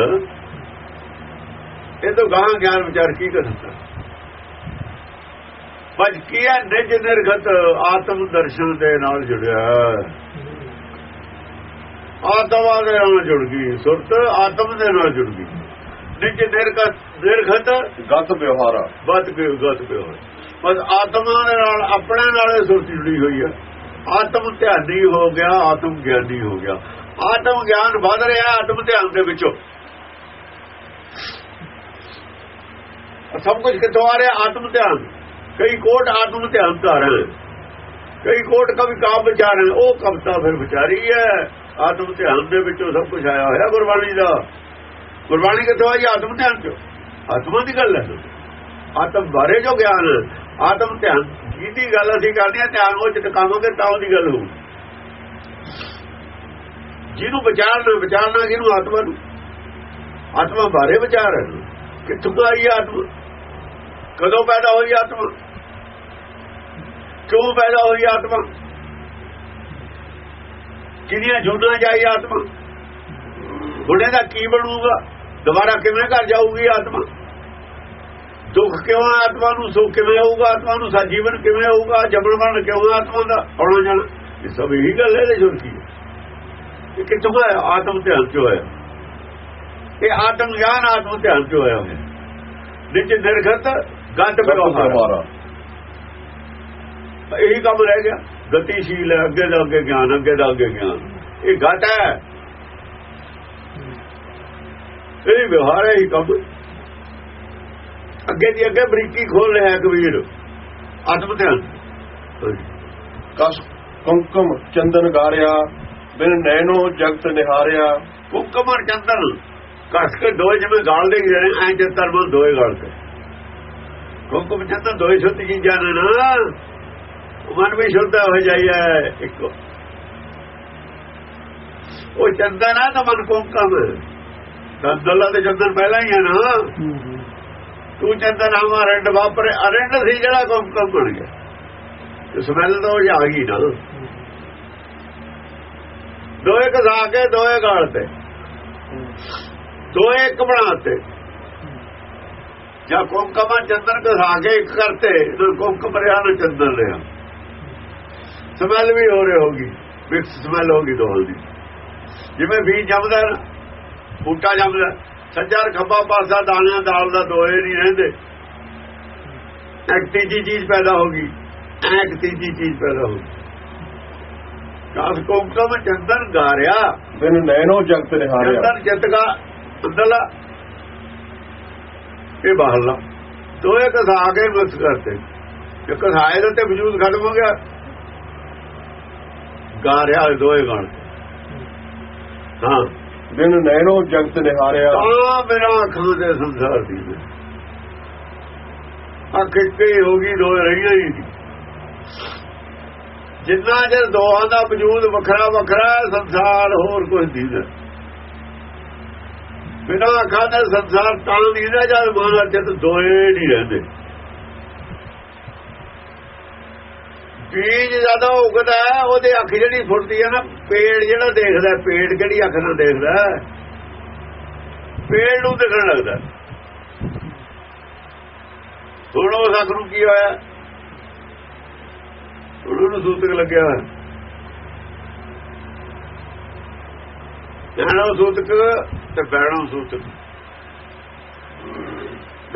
ਇਹ ਤੋਂ ਗਾਂ ਗਿਆਨ ਵਿਚਾਰ ਕੀ ਕਰ ਸਕਦਾ ਬਜ ਕੀ ਹੈ ਨਿਜ ਨਿਰਗਤ ਆਤਮ ਦਰਸ਼ਨ ਦੇ ਨਾਲ ਜੁੜਿਆ? ਆਤਮਾ ਦੇ ਨਾਲ ਜੁੜ ਗਈ ਸੁਰਤ ਆਤਮ ਦੇ ਨਾਲ ਜੁੜ ਗਈ। ਨਿਜ ਨਿਰਗਤ ਨਿਰਗਤ ਗਤ ਵਿਵਹਾਰਾ ਬਤ ਕੇ ਗਤ ਹੋਏ। ਬਸ ਆਤਮਾ ਦੇ ਨਾਲ ਆਪਣੇ ਨਾਲ ਸੁਰਤ ਜੁੜੀ ਹੋਈ ਹੈ ਆਤਮ ਧਿਆਨੀ ਹੋ ਗਿਆ ਆਤਮ ਗਿਆਨੀ ਹੋ ਗਿਆ। ਆਤਮ ਗਿਆਨ ਵਧ ਰਿਹਾ ਆਤਮ ਧਿਆਨ ਦੇ ਵਿੱਚੋਂ। ਸਭ ਕੁਝ ਕਿੱਥੋਂ ਆ ਰਿਹਾ? ਆਤਮ ਧਿਆਨ। ਕਈ ਕੋਟ ਆਤਮ ਧਿਆਨ ਧਾਰ ਕਈ ਕੋਟ ਕਵੀ ਕਾਮ ਵਿਚਾਰ ਹੈ ਉਹ ਕਵਿਤਾ ਫਿਰ ਵਿਚਾਰੀ ਹੈ। ਆਤਮ ਧਿਆਨ ਦੇ ਵਿੱਚੋਂ ਸਭ ਕੁਝ ਆਇਆ ਹੋਇਆ ਗੁਰਬਾਣੀ ਦਾ। ਗੁਰਬਾਣੀ ਕਿੱਥੋਂ ਆਈ? ਆਤਮ ਧਿਆਨ ਚੋਂ। ਆਤਮਾ ਦੀ ਗੱਲ ਹੈ। ਆਤਮ ਬਾਰੇ ਜੋ ਗਿਆਨ ਹੈ, ਆਤਮ ਧਿਆਨ ਜਿਹਦੀ ਗੱਲ ਅਸੀਂ ਕਰਦੇ ਹਾਂ ਧਿਆਨ ਉਹ ਚ ਟਿਕਾਵਾਂਗੇ ਤਾਂ ਉਹਦੀ ਗੱਲ ਹੋਊ। ਜਿਹਨੂੰ ਵਿਚਾਰਨਾ ਵਿਚਾਰਨਾ ਜਿਹਨੂੰ ਆਤਮਾ ਨੂੰ। ਆਤਮਾ ਬਾਰੇ ਵਿਚਾਰ ਹੈ। ਕਿੱਥੋਂ ਆਈ ਆਤਮਾ? ਕਦੋਂ ਪੈਦਾ ਹੋਈ ਆਤਮਾ? ਕਿਉਂ ਪੈਦਾ ਹੋਈ ਆਤਮਾ? ਕਿੰਨੀਆਂ ਜੁੜਨਾ ਜਾਈ ਆਤਮਾ? ਬੁੱਢੇ ਦਾ ਕੀ ਬਣੂਗਾ? ਦੁਬਾਰਾ ਕਿਵੇਂ ਘਰ ਜਾਊਗੀ ਆਤਮਾ? ਦੁੱਖ ਕਿਉਂ ਹੈ ਆਤਮਾ ਨੂੰ? ਸੁੱਖ ਕਿਵੇਂ ਆਊਗਾ ਆਤਮਾ ਨੂੰ? ਸਾਜੀਵਨ ਕਿਵੇਂ ਆਊਗਾ ਜਬਰ ਮਰਨ ਕਿਉਂ ਹੈ ਆਤਮਾ ਦਾ? ਆਉਣਾ ਜਾਣਾ? ਇਹ ਸਭ ਇਹੀ ਗੱਲ ਹੈ ਜੁੜ ਕੀ ਹੈ। ਇਹ ਕਿੱਥੋਂ ਆਇਆ? ਆਤਮ ਧਿਆਨ ਚ ਹੋਇਆ ਇਹ ਆਤਮ ਗਿਆਨ ਆਤਮ ਧਿਆਨ ਚ ਹੋਇਆ ਹੋਇਆ। ਨਿਜ ਨਿਰਗਤ ਗਤ ਵਿਵਹਾਰਾ ਇਹੀ ਕੰਮ ਰਹਿ ਗਿਆ। ਗਤੀਸ਼ੀਲ ਹੈ ਅੱਗੇ ਦਾ ਅੱਗੇ ਗਿਆਨ ਅੱਗੇ ਦਾ ਅੱਗੇ ਗਿਆਨ। ਇਹ ਘਟ ਹੈ। ਇਹ ਵਿਵਹਾਰ ਹੈ ਹੀ ਕੰਮ। ਅੱਗੇ ਦੀ ਅੱਗੇ ਬਰੀਕੀ ਖੋਲ ਰਿਹਾ ਕਬੀਰ। ਆਤਮ ਧਿਆਨ। ਕਸ ਕੰਕਮ ਚੰਦਨ ਗਾਰਿਆ ਬਿਨ ਨੈਣੋ ਜਗਤ ਨਿਹਾਰਿਆ। ਹੁਕਮਰ ਚੰਦਨ। ਕਸ ਕੇ ਦੋਏ ਜਿਵੇਂ ਗਾਲ ਦੇ ਗਏ ਐ ਚੰਦਰ ਮਨ ਦੋਏ ਗਾਲ ਤੇ। ਹੁਕਮ ਚੰਦਨ ਦੋਏ ਸੁੱਤ ਚੀਜ਼ਾਂ ਨੇ ਨਾ। ਮਨ ਵੀ ਸ਼ੁੱਧ ਹੋ ਜਾਈਏ ਇੱਕ। ਉਹ ਚੰਦਨ ਆ ਤਾਂ ਮਨ ਕੁੰਕਮ ਦੰਦਲਾ ਤੇ ਚੰਦਨ ਪਹਿਲਾਂ ਹੀ ਹੈ ਨਾ। ਤੂੰ ਚੰਦਨ ਆਵਾ, ਰੰਡ ਵਾਪਰੇ, ਅਰੰਡ ਸੀ ਜਿਹੜਾ ਕੁੰਕਮ ਬਣ ਗਿਆ। ਤੇ ਸਮੈਲ ਤਾਂ ਉਹ ਆ ਗਈ ਨਾ ਦੋਏ ਕਸਾ ਕੇ, ਦੋਏ ਗਾਲ ਤੇ। ਦੋਏ ਇੱਕ ਬਣਾਤੇ ਜਾਂ ਕੁੰਕਮਾ ਚੰਦਨ ਕਸਾ ਕੇ ਇੱਕ ਕਰਤੇ ਤੇ ਕੁੰਕਮ ਰਿਆ ਨਾ ਚੰਦਨ ਰਿਆ ਸਮੈਲ ਵੀ ਹੋ ਰਹੀ ਹੋਗੀ ਮਿਕਸ ਸਮੈਲ ਹੋਗੀ ਦੋਹਾਂ ਦੀ। ਜਿਵੇਂ ਬੀਜ ਜੰਮਦਾ ਨਾ ਬੂਟਾ ਜੰਮਦਾ ਸੱਜਾ ਖੱਬਾ ਪਾਸਾ ਦਾਣਿਆਂ ਦਾਲ ਦਾ ਦੋਏ ਨਹੀਂ ਰਹਿੰਦੇ। ਇੱਕ ਤੀਜੀ ਚੀਜ਼ ਪੈਦਾ ਹੋ ਗਈ ਇੱਕ ਤੀਜੀ ਚੀਜ਼ ਪੈਦਾ ਹੋ ਗਈ। ਕਾਸ ਕੋਕਮ ਚੰਦਨ ਗਾਰਿਆ ਬਿਨ ਨੈਣੋ ਜਗਤ ਨਿਹਾਰਿਆ ਚੰਦਨ ਚਿਤਗਾ ਅੰਦਰਲਾ ਇਹ ਬਾਹਰਲਾ ਦੋਏ ਕਸਾ ਕੇ ਮਿਕਸ ਕਰਤੇ। ਜੇ ਕਸਾਏ ਦਾ ਤੇ ਵਜੂਦ ਖਤਮ ਹੋ ਗਿਆ। ਗਾਰਿਆ ਦੋਏ ਗਣ ਹਾਂ। ਬਿਨ ਨੈਣੋ ਜਗਤ ਨਿਹਾਰਿਆ। ਤਾਂ ਮੇਰਾ ਅੱਖਾਂ ਦੇ ਸੰਸਾਰ ਦੀ ਅੱਖ ਇੱਕੇ ਹੀ ਗਈ ਦੋ ਰਹੀਆਂ ਹੀ ਜਿੰਨਾ ਚਿਰ ਦੋਹਾਂ ਦਾ ਵਜੂਦ ਵੱਖਰਾ ਵੱਖਰਾ ਹੈ, ਸੰਸਾਰ ਹੋਰ ਕੁਝ ਨਹੀਂ ਹੈ। ਬਿਨਾਂ ਅੱਖਾਂ ਦੇ ਸੰਸਾਰ ਤਾਂ ਨਹੀਂ ਨਾ ਜਦ ਮਨ ਜਦ ਦੋਏ ਨਹੀਂ ਰਹਿੰਦੇ। ਬੀਜ ਜਦੋਂ ਉਗਦਾ ਉਹਦੇ ਅੱਖ ਜਿਹੜੀ ਫੁੱਟਦੀ ਹੈ ਨਾ ਪੇੜ ਜਿਹੜਾ ਦੇਖਦਾ ਹੈ, ਪੇੜ ਕਿਹੜੀ ਅੱਖ ਨਾਲ ਦੇਖਦਾ? ਹੈ? ਪੇੜ ਨੂੰ ਦਿਖਣ ਲੱਗਦਾ। ਹੁਣ ਉਸ ਅੱਖ ਨੂੰ ਕੀ ਹੋਇਆ? ਹੁਣ ਉਹਨੂੰ ਸੂਤਕ ਲੱਗਿਆ ਹੋਇਆ। ਨਾਨੋ ਸੂਤਕ ਤੇ ਬੈਣੋ ਸੂਤਕ।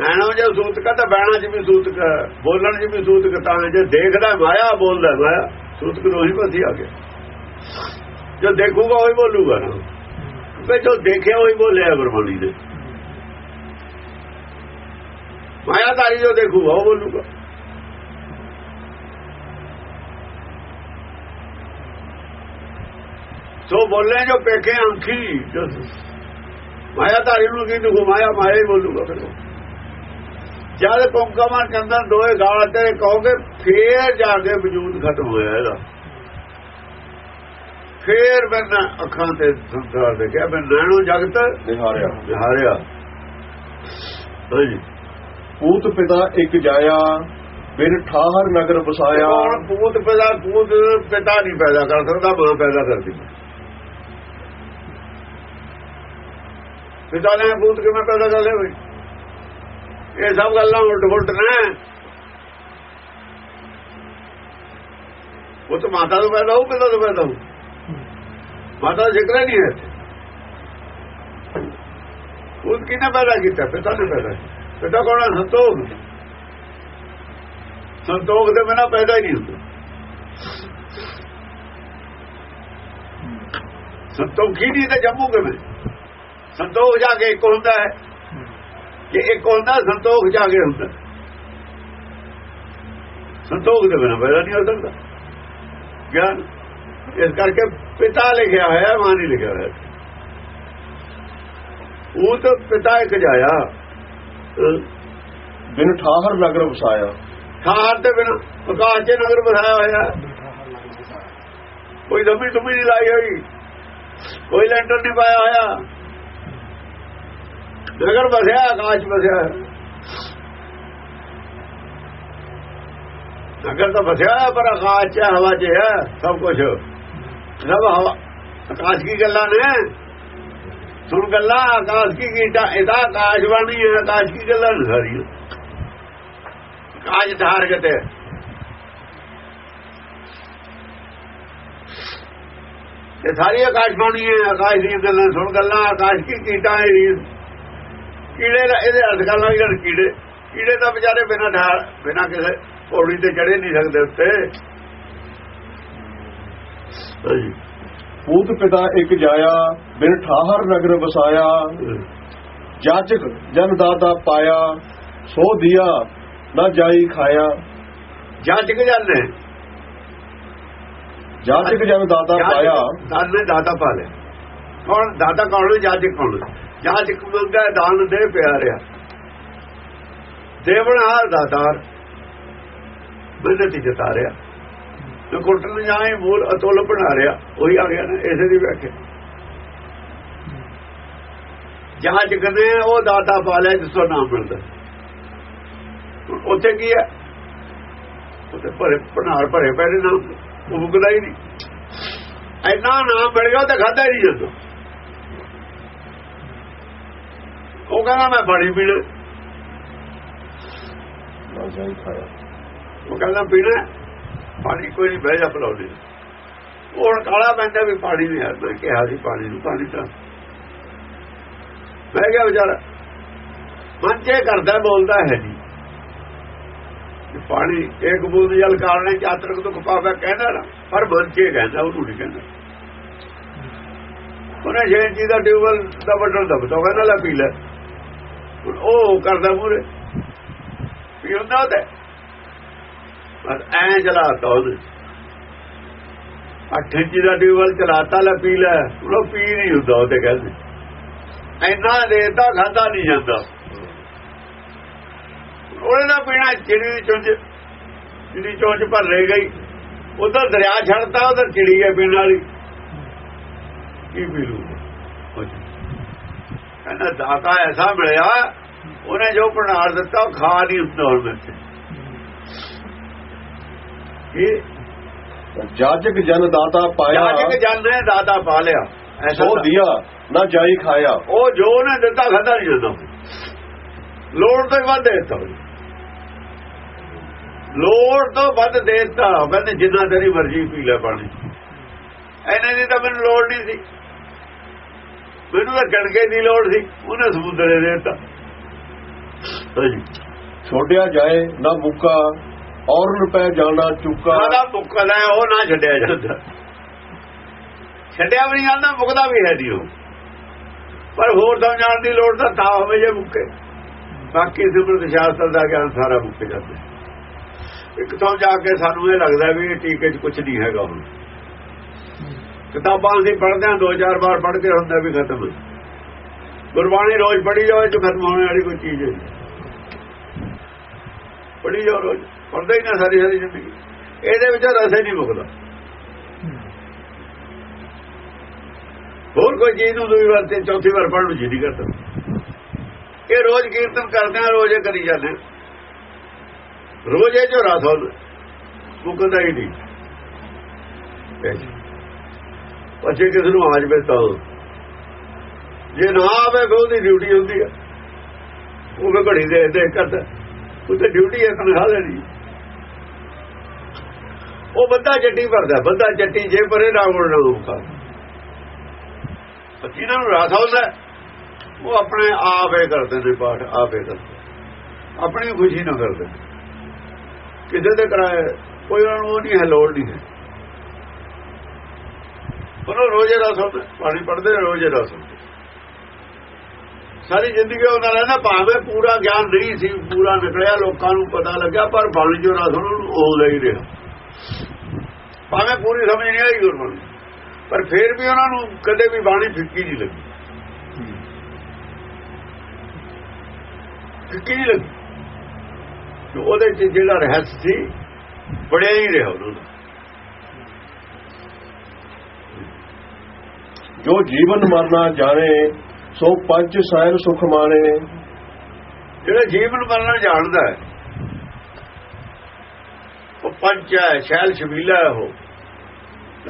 ਨਾਨੋ ਜੇ ਸੂਤਕ ਹੈ ਤਾਂ ਬੈਣਾ ਚ ਵੀ ਸੂਤਕ ਹੈ ਬੋਲਣ ਚ ਵੀ ਸੂਤਕ ਤਾਂ ਹੈ। ਜੇ ਦੇਖਦਾ ਮਾਇਆ, ਬੋਲਦਾ ਮਾਇਆ ਸੂਤਕ ਨੂੰ ਹੀ ਪਤੀ ਆ ਗਿਆ ਜੋ ਦੇਖੂਗਾ ਉਹੀ ਬੋਲੂਗਾ ਨਾ ਵੀ ਜੋ ਦੇਖਿਆ ਉਹੀ ਬੋਲਿਆ ਗੁਰਬਾਣੀ ਨੇ ਮਾਇਆਦਾਰੀ ਜੋ ਦੇਖੂਗਾ, ਉਹ ਬੋਲੂਗਾ ਸੋ ਬੋਲੇ ਜੋ ਪੇਖੇ ਅੰਖੀ, ਜੋ ਮਾਇਆਦਾਰੀ ਨੂੰ ਕੀ ਦੁਖ, ਮਾਇਆ ਮਾਇਆ ਹੀ ਬੋਲੂਗਾ ਫਿਰ ਉਹ। ਜਦ ਕੁੰਕਮਾਂ ਚੰਦਨ ਦੋਏ ਗਾਲ ਤੇ ਕਹੋਗੇ ਫੇਰ ਜਾ ਕੇ ਵਜੂਦ ਖਤਮ ਹੋਇਆ ਇਹਦਾ। ਫੇਰ ਮੈਂ ਅੱਖਾਂ ਤੇ ਸੰਸਾਰ ਦੇ ਕਿਹਾ ਮੈਂ ਨੈਣੋ ਜਗਤ ਨਿਹਾਰਿਆ। ਹਾਰਿਆ ਹਾਂਜੀ ਪੂਤ ਪਿਤਾ ਇੱਕ ਜਾਇਆ ਬਿਨ ਠਾਹਰ ਨਗਰ ਵਸਾਇਆ। ਪੂਤ ਪੈਦਾ ਪੂਤ ਪਿਤਾ ਨਹੀਂ ਪੈਦਾ ਕਰ ਸਕਦਾ ਮਾਂ ਪੈਦਾ ਕਰਦੀ ਹੈ। ਪਿਤਾ ਨੇ ਪੂਤ ਕਿਵੇਂ ਪੈਦਾ ਕਰ ਲਿਆ ਬਈ? ਇਹ ਸਭ ਗੱਲਾਂ ਉਲਟ ਉਲਟ ਨੇ। ਉਹ ਤਾਂ ਮਾਤਾ ਤੋਂ ਪੈਦਾ ਹੋ ਪਿਤਾ ਤੋਂ ਪੈਦਾ ਹੋ ਮਾਤਾ ਦਾ ਜ਼ਿਕਰ ਹੀ ਨਹੀਂ ਹੈ ਉਹ ਕਿਹਨੇ ਪੈਦਾ ਕੀਤਾ? ਪਿਤਾ ਨੇ ਪੈਦਾ ਕੀਤਾ। ਪਿਤਾ ਕੌਣ ਸੰਤੋਖ। ਸੰਤੋਖ ਦੇ ਬਿਨਾ ਪੈਦਾ ਹੀ ਨਹੀਂ ਹੁੰਦਾ। ਸੰਤੋਖੀ ਨਹੀਂ ਤਾਂ ਜੰਮੂ ਕਿਵੇਂ? ਸੰਤੋਖ ਜਾ ਕੇ ਇੱਕ ਹੁੰਦਾ ਹੈ। ਜੇ ਇੱਕ ਹੁੰਦਾ ਸੰਤੋਖ ਜਾ ਕੇ ਹੁੰਦਾ ਸੰਤੋਖ ਦੇ ਬਿਨਾ ਪੈਦਾ ਨਹੀਂ ਹੋ ਸਕਦਾ। ਗਿਆਨ। ਇਸ ਕਰਕੇ ਪਿਤਾ ਲਿਖਿਆ ਹੋਇਆ ਮਾਂ ਨਹੀਂ ਲਿਖਿਆ ਹੋਇਆ। ਉਹ ਤਾਂ ਪਿਤਾ ਇੱਕ ਜਾਇਆ। ਬਿਨ ਠਾਹਰ ਨਗਰ ਵਸਾਇਆ। ਖਾਰ ਤੇ ਬਿਨਾ ਪ੍ਰਕਾਸ਼ ਦੇ ਨਗਰ ਬਸਾਇਆ ਹੋਇਆ। ਕੋਈ ਦਮੀ ਤੁਮੀ ਨਹੀਂ ਲਾਈ ਹੋਈ। ਕੋਈ ਲੈਂਟਰ ਨਹੀਂ ਪਾਇਆ ਹੋਇਆ। ਨਗਰ ਵਸਿਆ, ਆਕਾਸ਼ ਵਸਿਆ। ਨਗਰ ਤਾਂ ਵਸਿਆ, ਪਰ ਆਕਾਸ਼ ਚ ਹਵਾ ਚ ਹੈ, ਸਭ ਕੁਝ ਸਭ ਹਵਾ ਆਕਾਸ਼ ਕੀ ਗੱਲਾਂ ਨੇ? ਸੁਣ ਗੱਲਾਂ, ਆਕਾਸ਼ ਕੀ ਗੀਟਾ ਇਹਦਾ ਆਕਾਸ਼ ਬਾਣੀ ਹੈ, ਆਕਾਸ਼ ਕੀ ਗੱਲਾਂ ਨੇ ਸਾਰੀਆਂ ਆਕਾਸ਼ ਧਾਰ ਗਤੇ ਇਹ ਸਾਰੀ ਆਕਾਸ਼ ਬਾਣੀ ਹੈ, ਆਕਾਸ਼ ਦੀਆਂ ਗੱਲਾਂ, ਸੁਣ ਗੱਲਾਂ, ਆਕਾਸ਼ ਕੀ ਕੀਟਾ ਹੈ ਕੀੜੇ ਦਾ ਇਹਦੇ ਅਰਥ ਕਰ ਲਾਂ ਜਿਹੜੇ ਕੀੜੇ ਕੀੜੇ ਤਾਂ ਵਿਚਾਰੇ ਬਿਨਾਂ ਢਾਲ ਬਿਨਾਂ ਕਿਸੇ ਪੌੜੀ ਤੇ ਚੜੇ ਨਹੀਂ ਸਕਦੇ ਉੱਤੇ ਪੂਤ ਪਿਤਾ ਇੱਕ ਜਾਇਆ ਬਿਨ ਠਾਹਰ ਨਗਰ ਵਸਾਇਆ। ਜਾਚਕ ਜਨ ਦਾਤਾ ਪਾਇਆ ਸੋ ਦਿਆ ਨਾ ਜਾਈ ਖਾਇਆ। ਜਾਚਕ ਜਾਂਦੇ ਜਾਚਕ ਜਨ ਦਾਤਾ ਪਾਇਆ। ਦਾਨੇ ਦਾਤਾ ਪਾ ਲਿਆ। ਕੌਣ? ਦਾਤਾ ਕੌਣ? ਜਾਚਕ ਕੌਣ? ਹੈ? ਜਾਚਕ ਮੰਗਾ ਦਾਨ ਦੇ ਪਿਆਰਿਆ ਦੇਵਨਹਾਰ ਦਾਤਾਰ ਬਿਨਤੀ ਜਤਾ ਰਿਹਾ। ਤੇ ਕੁੱਟਣ ਜਾਏ ਮੂਲ ਅਤੁੱਲ ਬਣਾ ਰਿਹਾ। ਉਹੀ ਆ ਗਿਆ ਨਾ, ਇਸੇ ਦੀ ਵਿਆਖਿਆ ਜਾਚਕ ਨੇ ਉਹ ਦਾਤਾ ਪਾ ਲਿਆ ਜਿਸ ਤੋਂ ਨਾਮ ਮਿਲਦਾ। ਹੁਣ ਉੱਥੇ ਕੀ ਹੈ? ਉੱਥੇ ਭਰੇ ਭਨਾਰ ਭਰੇ ਪਏ ਨੇ ਨਾਮ। ਉਹ ਹੀ ਨਹੀਂ। ਇੰਨਾ ਨਾਮ ਮਿਲ ਗਿਆ ਤਾਂ ਖਾਦਾ ਹੀ ਨਹੀਂ ਜਾਂਦਾ। ਉਹ ਕਹਿੰਦਾ ਮੈਂ ਪਾਣੀ ਪੀਣਾ। ਨਾ ਜਾਈ ਖਾਇਆ। ਉਹ ਕਹਿੰਦਾ ਪੀਣਾ। ਪਾਣੀ ਕੋਈ ਨਹੀਂ ਬਹਿ ਜਾ ਪਲਾਉਣੇ ਉਹ ਹੁਣ ਕਾਲਾ ਪੈਂਦਾ ਵੀ ਪਾਣੀ ਨਹੀਂ ਆ ਮੈਂ ਕਿਹਾ ਸੀ ਪਾਣੀ ਨੂੰ ਪਾਣੀ ਤਾਂ। ਬਹਿ ਗਿਆ ਵਿਚਾਰਾ ਮਨ ਇਹ ਕਰਦਾ ਬੋਲਦਾ ਹੈ ਕਿ ਪਾਣੀ ਇੱਕ ਬੂੰਦ ਜਲ ਕਾਲਣੇ ਚਾਤਰਕ ਤੋਂ ਕਪਾਵਾ ਕਹਿੰਦਾ ਨਾ ਪਰ ਮਨ ਇਹ ਕਹਿੰਦਾ ਉਹ ਨਹੀਂ ਕਹਿੰਦਾ। ਉਹਨੇ ਜੇ ਜੀ ਦਾ ਟਿਊਬਲ ਦਾ ਬਟਨ ਦਬਤਾ ਕਹਿੰਦਾ ਲੈ ਪੀ ਲੈ। ਉਹ ਕਰਦਾ ਮੂਰੇ ਪੀ ਹੁੰਦਾ ਤੇ। ਬਸ ਐ ਚਲਾਤਾ ਉਹਨੇ। ਅੱਠ ਇੰਚੀ ਦਾ ਟਿਊਬਲ ਚਲਾਤਾ ਲੈ ਪੀ ਲੈ। ਉਹ ਪੀ ਨਹੀਂ ਹੁੰਦਾ ਉਹਦੇ ਕਹਿੰਦੇ। ਇੰਨਾ ਦੇਤਾ ਖਾਦਾ ਨਹੀਂ ਜਾਂਦਾ। ਉਹਨੇ ਨਾ ਪੀਣਾ ਚਿੜੀ ਦੀ ਚੁੰਝ। ਜਿਹੜੀ ਚੁੰਝ ਭਰ ਲੈ ਗਈ। ਉਧਰ ਦਰਿਆ ਛੱਡਤਾ, ਉਧਰ ਚਿੜੀ ਹੈ ਪੀਣ ਵਾਲੀ। ਕੀ ਪੀ ਲੂ ਕਹਿੰਦਾ ਦਾਤਾ ਐਸਾ ਮਿਲਿਆ ਉਹਨੇ ਜੋ ਪ੍ਰਣਾਰ ਦਿੱਤਾ ਉਹ ਖਾ ਨਹੀਂ ਹੁੰਦਾ ਹੁਣ ਮੇਰੇ ਇਹ ਜਾਚਕ ਜਨ ਦਾਤਾ ਪਾਇਆ। ਜਾਜਕ ਜਨ ਨੇ ਦਾਤਾ ਪਾ ਲਿਆ ਐਸਾ ਸੋ ਦਿਆ ਨਾ ਜਾਈ ਖਾਇਆ। ਉਹ ਜੋ ਉਹਨੇ ਦਿੱਤਾ ਖਾਦਾ ਨਹੀਂ ਜਾਂਦਾ। ਲੋੜ ਤੋਂ ਵੱਧ ਦੇਤਾ। ਲੋੜ ਤੋਂ ਵੱਧ ਦੇਤਾ। ਕਹਿੰਦੇ ਜਿੰਨਾ ਤੇਰੀ ਮਰਜ਼ੀ ਪੀ ਲੈ ਪਾਣੀ। ਐਨੇ ਦੀ ਤਾਂ ਮੈਨੂੰ ਲੋੜ ਨਹੀਂ ਸੀ। ਮੈਨੂੰ ਤਾਂ ਗੜਕੇ ਦੀ ਲੋੜ ਸੀ ਉਹਨੇ ਸਮੁੰਦਰੇ ਦੇ ਦਿੱਤਾ। ਛੋੜਿਆ ਜਾਏ ਨਾ ਮੁੱਕਾ ਔਰ ਰੁਪਏ ਜਾਣਾ ਚੁੱਕਾ। ਆਦਾ ਮੁੱਕਦਾ ਉਹ ਨਾ ਛੱਡਿਆ ਜਾਂਦਾ। ਛੱਡਿਆ ਵੀ ਜਾਂਦਾ ਮੁੱਕਦਾ ਵੀ ਹੈ ਨਹੀਂ ਉਹ। ਪਰ ਹੋਰ ਸਮਝਾਉਣ ਦੀ ਲੋੜ ਤਾਂ ਤਾਂ ਹੋਵੇ ਜੇ ਮੁੱਕੇ। ਬਾਕੀ ਸਿਮਰਤ ਸ਼ਾਸਤਰ ਦਾ ਗਿਆਨ ਸਾਰਾ ਮੁੱਕ ਜਾਂਦਾ। ਇੱਕ ਤੋਂ ਜਾ ਕੇ ਸਾਨੂੰ ਇਹ ਲੱਗਦਾ ਵੀ ਇਹ ਟੀਕੇ 'ਚ ਕੁਝ ਨਹੀਂ ਹੈਗਾ ਹੁਣ। ਕਿਤਾਬਾਂ ਅਸੀਂ ਪੜ੍ਹਦੇ ਹਾਂ, ਦੋ ਚਾਰ ਵਾਰ ਪੜ੍ਹ ਕੇ ਹੁੰਦਾ ਵੀ ਖਤਮ ਗੁਰਬਾਣੀ ਰੋਜ਼ ਪੜ੍ਹੀ ਜਾਵੇ ਤੇ ਖਤਮ ਹੋਣ ਵਾਲੀ ਕੋਈ ਚੀਜ਼ ਹੈ ਪੜ੍ਹੀ ਜਾਓ ਰੋਜ਼, ਪੜ੍ਹਦੇ ਹੀ ਨਾ ਸਾਰੀ ਸਾਰੀ ਜ਼ਿੰਦਗੀ। ਇਹਦੇ ਵਿੱਚ ਰਸ ਹੀ ਨਹੀਂ ਮੁੱਕਦਾ। ਹੋਰ ਕੋਈ ਚੀਜ਼ ਨੂੰ ਦੂਜੀ ਵਾਰ ਤੇ ਚੌਥੀ ਵਾਰ ਪੜ੍ਹਨ ਨੂੰ ਜੀ ਨਹੀਂ ਕਰਦਾ। ਇਹ ਰੋਜ਼ ਕੀਰਤਨ ਕਰਦੇ ਆ ਰੋਜ਼ ਇਹ ਕਰੀ ਜਾਂਦੇ ਹਾਂ। ਰੋਜ਼ ਇਹ ਜੋ ਰਸ ਹੁੰਦਾ ਮੁੱਕਦਾ ਹੀ ਨਹੀਂ। ਅੱਛੇ ਕਿਸੇ ਨੂੰ ਆ ਜਵੇ ਤਾਂ ਜੇ ਨਾ ਆਵੇ ਫਿਰ ਉਹਦੀ ਡਿਊਟੀ ਹੁੰਦੀ ਹੈ ਉਹ ਵੀ ਘੜੀ ਦੇ ਦੇ ਕਰਦਾ। ਉਹਤੇ ਡਿਊਟੀ ਹੈ ਤਨਖਾਹ ਲੈਣੀ। ਉਹ ਬੰਦਾ ਜੱਟੀ ਭਰਦਾ, ਬੰਦਾ ਚੱਟੀ ਜੇ ਪਰੇ ਨਾ ਮੁੜਨਾ ਮੁਕਾ ਜਿਹਨਾਂ ਨੂੰ ਰਸ ਆਉਂਦਾ। ਉਹ ਆਪਣੇ ਆਪੇ ਕਰਦੇ ਨੇ ਪਾਠ, ਆਪੇ ਕਰਦੇ। ਆਪਣੀ ਖੁਸ਼ੀ ਨਾਲ ਕਰਦੇ ਕਿਸੇ ਦੇ ਕਰਾਏ ਕੋਈ ਉਹਨਾਂ ਨੂੰ ਉਹ ਨਹੀਂ ਹੈ, ਲੋੜ ਨਹੀਂ ਹੈ। ਉਹਨੂੰ ਰੋਜ਼ੇ ਰਸ ਹੁੰਦਾ ਪਾਣੀ ਪੜਦੇ ਨੇ ਰੋਜ਼ੇ ਰਸ ਹੁੰਦਾ ਸਾਰੀ ਜ਼ਿੰਦਗੀ ਉਹਨਾਂ ਰਹਿੰਦਾ ਭਾਵੇਂ ਪੂਰਾ ਗਿਆਨ ਨਹੀਂ ਸੀ, ਪੂਰਾ ਨਿਕਲਿਆ, ਲੋਕਾਂ ਨੂੰ ਪਤਾ ਲੱਗਿਆ, ਪਰ ਬਾਣੀ ਜੋ ਰਸ ਉਹਨਾਂ ਨੂੰ ਹੀ ਰਿਹਾ। ਭਾਵੇਂ ਪੂਰੀ ਸਮਝ ਨਹੀਂ ਆਈ ਗੁਰਬਾਣੀ ਪਰ ਫਿਰ ਵੀ ਉਹਨਾਂ ਨੂੰ ਕਦੇ ਵੀ ਬਾਣੀ ਫਿੱਕੀ ਨਹੀਂ ਲੱਗੀ। ਫਿੱਕੀ ਨਹੀਂ ਲੱਗੀ। ਉਹਦੇ ਚ ਜਿਹੜਾ ਰਹੱਸ ਸੀ, ਬੜਿਆ ਹੀ ਰਿਹਾ ਉਹਨਾਂ ਦਾ ਜੋ ਜੀਵਨ ਮਰਨਾ ਜਾਣੇ, ਸੋ ਪੰਜ ਸਾਇਰ ਸੁਖ ਮਾਣੇ। ਜਿਹੜਾ ਜੀਵਨ ਮਰਨਾ ਜਾਣਦਾ ਹੈ, ਉਹ ਪੰਚ ਹੈ, ਸ਼ੈਲ ਸ਼ਬੀਲਾ ਹੈ ਉਹ।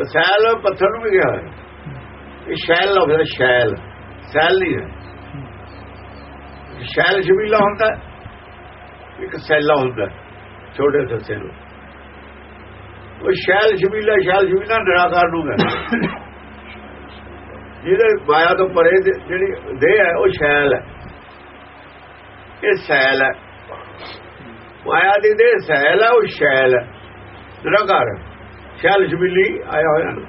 ਸੈਲ ਪੱਥਰ ਨੂੰ ਵੀ ਗਿਆ ਹੈ। ਇਹ ਸ਼ੈਲ ਲਫ਼ਜ਼ ਸ਼ੈਲ। ਸੈਲ ਨਹੀਂ ਹੈ। ਸ਼ੈਲ ਸ਼ਬੀਲਾ ਹੁੰਦਾ ਇੱਕ ਸੈਲਾ ਹੁੰਦਾ ਛੋਟੇ ਸੱਸੇ ਨੂੰ। ਉਹ ਸ਼ੈਲ ਸ਼ਬੀਲਾ ਸ਼ੈਲ ਸ਼ਬੀਲਾ ਨਿਰਾਕਾਰ ਨੂੰ ਹੈ ਜਿਹਦੇ ਮਾਇਆ ਤੋਂ ਪਰੇ ਜਿਹੜੀ ਦੇਹ ਹੈ, ਉਹ ਸ਼ੈਲ ਹੈ। ਇਹ ਸੈਲ ਹੈ। ਮਾਇਆ ਦੀ ਦੇਹ ਸੈਲ ਹੈ, ਉਹ ਸ਼ੈਲ ਹੈ। ਨਿਰਾਕਾਰ ਸ਼ੈਲ ਸ਼ਬੀਲੀ ਆਇਆ ਹੋਇਆ ਨਾ।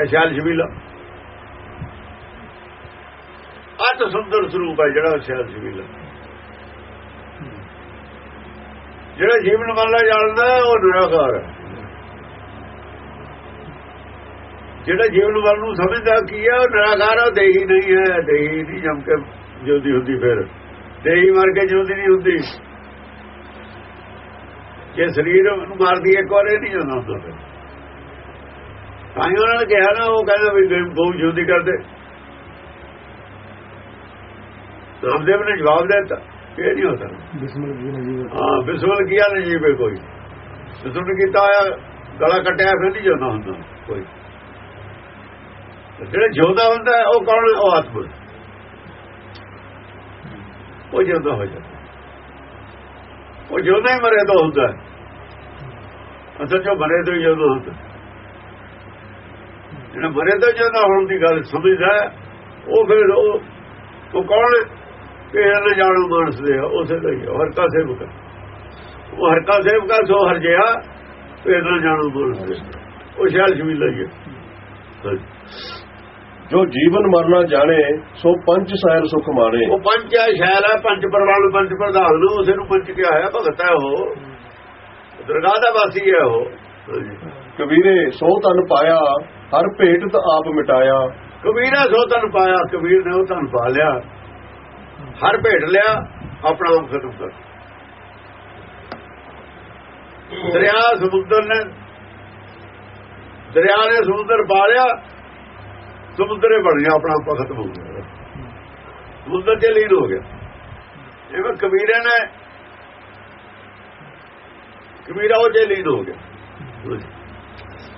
ਇਹ ਸ਼ੈਲ ਸ਼ਬੀਲਾ। ਅਤ ਸੁੰਦਰ ਸਰੂਪ ਹੈ, ਜਿਹੜਾ ਸ਼ੈਲ ਸ਼ਬੀਲਾ। ਜਿਹੜਾ ਜੀਵਨ ਵਾਲਾ ਜਾਣਦਾ ਉਹ ਨਿਰਾਕਾਰ ਹੈ। ਜਿਹੜਾ ਜੀਵਨ ਵੱਲ ਨੂੰ ਸਮਝਦਾ ਕੀ ਹੈ ਉਹ ਨਿਰਾਕਾਰ ਉਹ ਦੇਹੀ ਨਹੀਂ ਹੈ। ਦੇਹੀ ਨਹੀਂ ਜਮ ਕੇ ਜਿਉਂਦੀ ਹੁੰਦੀ ਫਿਰ। ਦੇਹੀ ਮਰ ਕੇ ਜਿਉਂਦੀ ਨਹੀਂ ਹੁੰਦੀ। ਜੇ ਸਰੀਰ ਨੂੰ ਮਾਰਦੀ ਇੱਕ ਵਾਰ ਇਹ ਨਹੀਂ ਜਾਂਦਾ ਹੁੰਦਾ ਫਿਰ। ਤਾਂ ਉਹਨਾਂ ਨੇ ਕਿਹਾ ਨਾ ਉਹ ਕਹਿੰਦਾ ਵੀ ਗਊ ਜਿਉਂਦੀ ਕਰਦੇ। ਰਾਮਦੇਵ ਨੇ ਜਵਾਬ ਦੇ ਦਿੱਤਾ। ਇਹ ਨਹੀਂ ਹੁੰਦਾ। ਬਿਸਮਿਲ ਜੀ ਨੇ ਜੀ। ਹਾਂ ਬਿਸਮਲ ਕੀਆ ਨਹੀਂ ਜੀਵੇ ਕੋਈ। ਬਿਸਮਲ ਕੀਤਾ ਗਲਾ ਕੱਟਿਆ ਫਿਰ ਨਹੀਂ ਜਾਂਦਾ ਹੁੰਦਾ ਕੋਈ। ਜਿਹੜਾ ਜਿਉਂਦਾ ਹੁੰਦਾ ਉਹ ਕੌਣ? ਉਹ ਆਤਮਾ। ਉਹ ਜਿਉਂਦਾ ਹੋ ਜਾਂਦਾ। ਉਹ ਜਿਉਂਦਾ ਹੀ ਮਰੇ ਤੋਂ ਹੁੰਦਾ ਅਸਲ ਜੋ ਮਰੇ ਤੋਂ ਹੀ ਹੁੰਦਾ ਜਿਹੜਾ ਮਰੇ ਤੋਂ ਜਿਉਂਦਾ ਹੋਣ ਦੀ ਗੱਲ ਸਮਝਦਾ ਉਹ ਫਿਰ ਉਹ ਉਹ ਕੌਣ? ਹੈ ਨਾ ਇਹਨਾਂ ਜਾਣੂ ਮਾਨਸ ਦੇ ਆ, ਉਸੇ ਦਾ ਹੀ ਆ, ਹਰ ਸੇਵਕ ਹੈ। ਉਹ ਹਰਕਾ ਸੇਵਕ ਹੈ, ਸੋ ਹਰ ਜਿਆ ਨਾ ਜਾਣੂ ਮਾਨਸ ਦੇ ਉਹ ਸ਼ਾਲ ਸ਼ਮੀਲਾ ਹੀ ਹੈ ਜੋ ਜੀਵਨ ਮਰਨਾ ਜਾਣੇ ਸੋ ਪੰਜ ਸਾਇਰ ਸੁਖ ਮਾਣੇ। ਉਹ ਪੰਜ ਹੈ ਸ਼ੈਲ ਹੈ ਪੰਜ ਪ੍ਰਵਾਨ ਪੰਜ ਪ੍ਰਧਾਨ ਨੂੰ ਉਸੇ ਨੂੰ ਪੰਜ ਕਿਹਾ ਹੈ ਭਗਤ ਹੈ ਉਹ। ਦਰਗਾਹ ਦਾ ਵਾਸੀ ਹੈ ਉਹ। ਕਬੀਰੇ ਸੋ ਤਨ ਪਾਇਆ ਹਰ ਭੇਟ ਤ ਆਪ ਮਿਟਾਇਆ। ਕਬੀਰਾ ਸੋ ਤਨ ਪਾਇਆ ਕਬੀਰ ਨੇ ਉਹ ਤਨ ਪਾ ਲਿਆ। ਹਰ ਭੇਟ ਲਿਆ ਆਪਣਾ ਆਪ ਖਤਮ ਕਰ ਦਰਿਆ ਸਮੁੰਦਰ ਨੇ ਦਰਿਆ ਨੇ ਸਮੁੰਦਰ ਪਾ ਲਿਆ ਸਮੁੰਦਰੇ ਬਣ ਗਿਆ ਆਪਣਾ ਆਪ ਖਤਮ ਹੋ ਗਿਆ। ਸਮੁੰਦਰ ਚ ਲੀਨ ਹੋ ਗਿਆ। ਜਿਵੇਂ ਕਬੀਰੇ ਨੇ ਕਬੀਰਾ ਉਹ ਚ ਲੀਨ ਹੋ ਗਿਆ।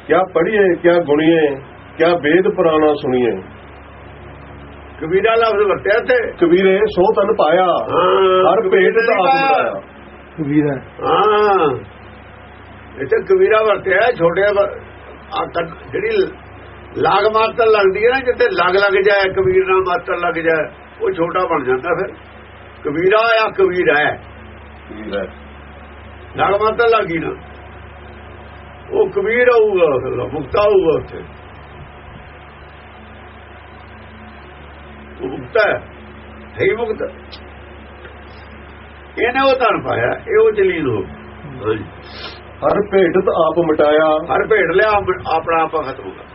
ਕਿਆ ਪੜੀਏ ਕਿਆ ਗੁਣੀਏ ਕਿਆ ਵੇਦ ਪੁਰਾਣਾ ਸੁਣੀਏ। ਕਬੀਰਾ ਲਫ਼ਜ਼ ਵਰਤਿਆ ਤੇ ਕਬੀਰੇ ਸੋ ਤਨ ਪਾਇਆ ਹਰ ਭੇਟ ਤ ਆਪ ਮਿਟਾਇਆ ਕਬੀਰ ਹੈ। ਹਾਂ। ਇੱਥੇ ਕਬੀਰਾ ਵਰਤਿਆ ਛੋਟੇ ਕੱਟ- ਜਿਹੜੀ ਲਾਗ ਮਾਤਰ ਲੱਗਦੀ ਹੈ ਨਾ ਜਿੱਥੇ ਲੱਗ ਲੱਗ ਜਾਏ ਕਬੀਰ ਨਾਲ ਮਾਤਰ ਲੱਗ ਜਾਏ ਉਹ ਛੋਟਾ ਬਣ ਜਾਂਦਾ ਫਿਰ। ਕਬੀਰਾ ਆ ਕਬੀਰ ਹੈ। ਲਾਗ ਮਾਤਰ ਲੱਗੀ ਨਾ। ਉਹ ਕਬੀਰ ਫਿਰ ਮੁਕਤਾ ਆਊਗਾ ਉੱਥੇ। ਮੁਕਤਾ ਹੈ। ਹੈ ਮੁਕਤ। ਇਹਨੇ ਉਹ ਧਨ ਪਾਇਆ ਇਹ ਉਹ ਜਲੀਲ ਹੋ ਹਰ ਭੇਟ ਤ ਆਪ ਮਿਟਾਇਆ। ਹਰ ਭੇਡ ਲਿਆ ਆਪ- ਆਪਣਾ ਆਪਾ ਖਤਮ ਹੋ ਗਿਆ।